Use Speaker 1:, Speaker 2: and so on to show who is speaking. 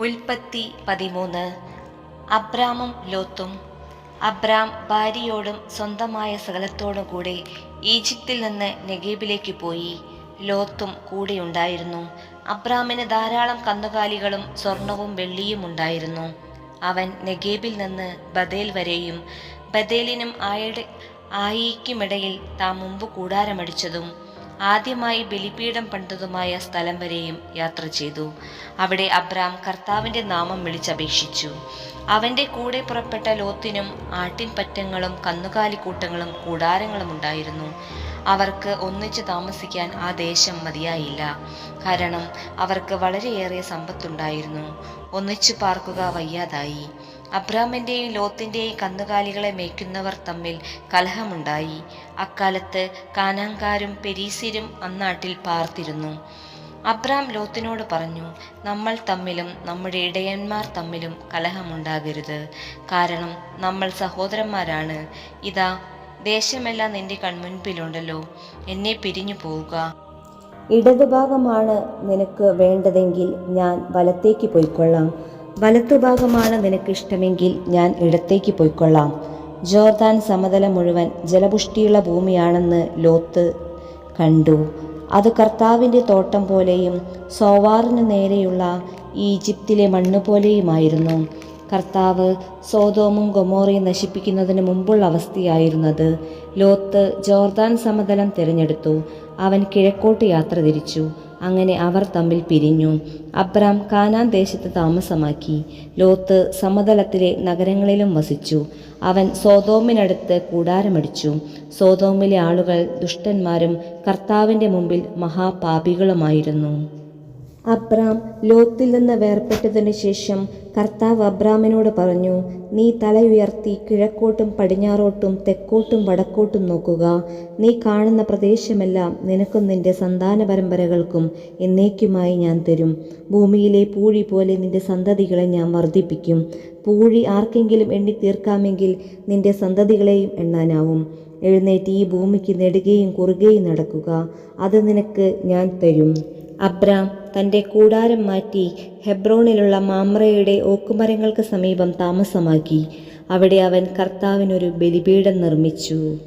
Speaker 1: ഉൽപ്പത്തി പതിമൂന്ന്. അബ്രാമും ലോത്തും. അബ്രാം ഭാര്യയോടും സ്വന്തമായ സകലത്തോടും കൂടെ ഈജിപ്തിൽ നിന്ന് നെഗീബിലേക്ക് പോയി. ലോത്തും കൂടെയുണ്ടായിരുന്നു. അബ്രാമിന് ധാരാളം കന്നുകാലികളും സ്വർണവും വെള്ളിയും ഉണ്ടായിരുന്നു. അവൻ നെഗേബിൽ നിന്ന് ബദേൽ വരെയും ബദേലിനും ആയുടെ ആയിക്കുമിടയിൽ താൻ മുമ്പ് കൂടാരമടിച്ചതും ആദ്യമായി ബലിപീഠം പണിതതുമായ സ്ഥലം വരെയും യാത്ര ചെയ്തു. അവിടെ അബ്രാം കർത്താവിന്റെ നാമം വിളിച്ചപേക്ഷിച്ചു. അവന്റെ കൂടെ പുറപ്പെട്ട ലോത്തിനും ആട്ടിൻപറ്റങ്ങളും കന്നുകാലിക്കൂട്ടങ്ങളും കൂടാരങ്ങളും ഉണ്ടായിരുന്നു. അവർക്ക് ഒന്നിച്ചു താമസിക്കാൻ ആ ദേശം മതിയായില്ല. കാരണം അവർക്ക് വളരെയേറെ സമ്പത്തുണ്ടായിരുന്നു. ഒന്നിച്ചു പാർക്കുക വയ്യാതായി. അബ്രാമിന്റെയും ലോത്തിന്റെയും കന്നുകാലികളെ മേയ്ക്കുന്നവർ തമ്മിൽ കലഹമുണ്ടായി. അക്കാലത്ത് കാനാങ്കാരും പെരീസിരും അന്നാട്ടിൽ പാർത്തിരുന്നു. അബ്രാം ലോത്തിനോട് പറഞ്ഞു നമ്മൾ തമ്മിലും നമ്മുടെ ഇടയന്മാർ തമ്മിലും കലഹമുണ്ടാകരുത്. കാരണം നമ്മൾ സഹോദരന്മാരാണ്. ഇതാ ദേശമെല്ലാം നിന്റെ കൺമുൻപിലുണ്ടല്ലോ. എന്നെ പിരിഞ്ഞു പോവുക.
Speaker 2: ഇടതുഭാഗമാണ് നിനക്ക് വേണ്ടതെങ്കിൽ ഞാൻ വലത്തേക്ക് പോയിക്കൊള്ളാം. വലത്തുഭാഗമാണ് നിനക്ക് ഇഷ്ടമെങ്കിൽ ഞാൻ ഇടത്തേക്ക് പോയിക്കൊള്ളാം. ജോർദാൻ സമതലം മുഴുവൻ ജലപുഷ്ടിയുള്ള ഭൂമിയാണെന്ന് ലോത്ത് കണ്ടു. അത് കർത്താവിന്റെ തോട്ടം പോലെയും സോവാറിന് നേരെയുള്ള ഈജിപ്തിലെ മണ്ണ് പോലെയുമായിരുന്നു. കർത്താവ് സോതോമും ഗൊമോറയും നശിപ്പിക്കുന്നതിന് മുമ്പുള്ള അവസ്ഥയായിരുന്നത്. ലോത്ത് ജോർദാൻ സമതലം തിരഞ്ഞെടുത്തു. അവൻ കിഴക്കോട്ട് യാത്ര തിരിച്ചു. അങ്ങനെ അവർ തമ്മിൽ പിരിഞ്ഞു. അബ്രാം കാനാൻ ദേശത്ത് താമസമാക്കി. ലോത്ത് സമതലത്തിലെ നഗരങ്ങളിലും വസിച്ചു. അവൻ സോതോമിനടുത്ത് കൂടാരമടിച്ചു. സോതോമിലെ ആളുകൾ ദുഷ്ടന്മാരും കർത്താവിന്റെ മുമ്പിൽ മഹാപാപികളുമായിരുന്നു. അബ്രാം ലോത്തിൽ നിന്ന് വേർപെട്ടതിനു ശേഷം കർത്താവ് അബ്രാമിനോട് പറഞ്ഞു നീ തലയുയർത്തി കിഴക്കോട്ടും പടിഞ്ഞാറോട്ടും തെക്കോട്ടും വടക്കോട്ടും നോക്കുക. നീ കാണുന്ന പ്രദേശമെല്ലാം നിനക്കും നിന്റെ സന്താന പരമ്പരകൾക്കും എന്നേക്കുമായി ഞാൻ തരും. ഭൂമിയിലെ പൂഴി പോലെ നിന്റെ സന്തതികളെ ഞാൻ വർദ്ധിപ്പിക്കും. പൂഴി ആർക്കെങ്കിലും എണ്ണി തീർക്കാമെങ്കിൽ നിന്റെ സന്തതികളെയും എണ്ണാനാവും. എഴുന്നേറ്റ് ഈ ഭൂമിക്ക് നെടുകയും കുറുകയും നടക്കുക. അത് നിനക്ക് ഞാൻ തരും. അബ്രാം തന്റെ കൂടാരം മാറ്റി ഹെബ്രോണിലുള്ള മാമ്രയുടെ ഓക്കുമരങ്ങൾക്ക് സമീപം താമസമാക്കി. അവിടെ അവൻ കർത്താവിനൊരു ബലിപീഠം നിർമ്മിച്ചു.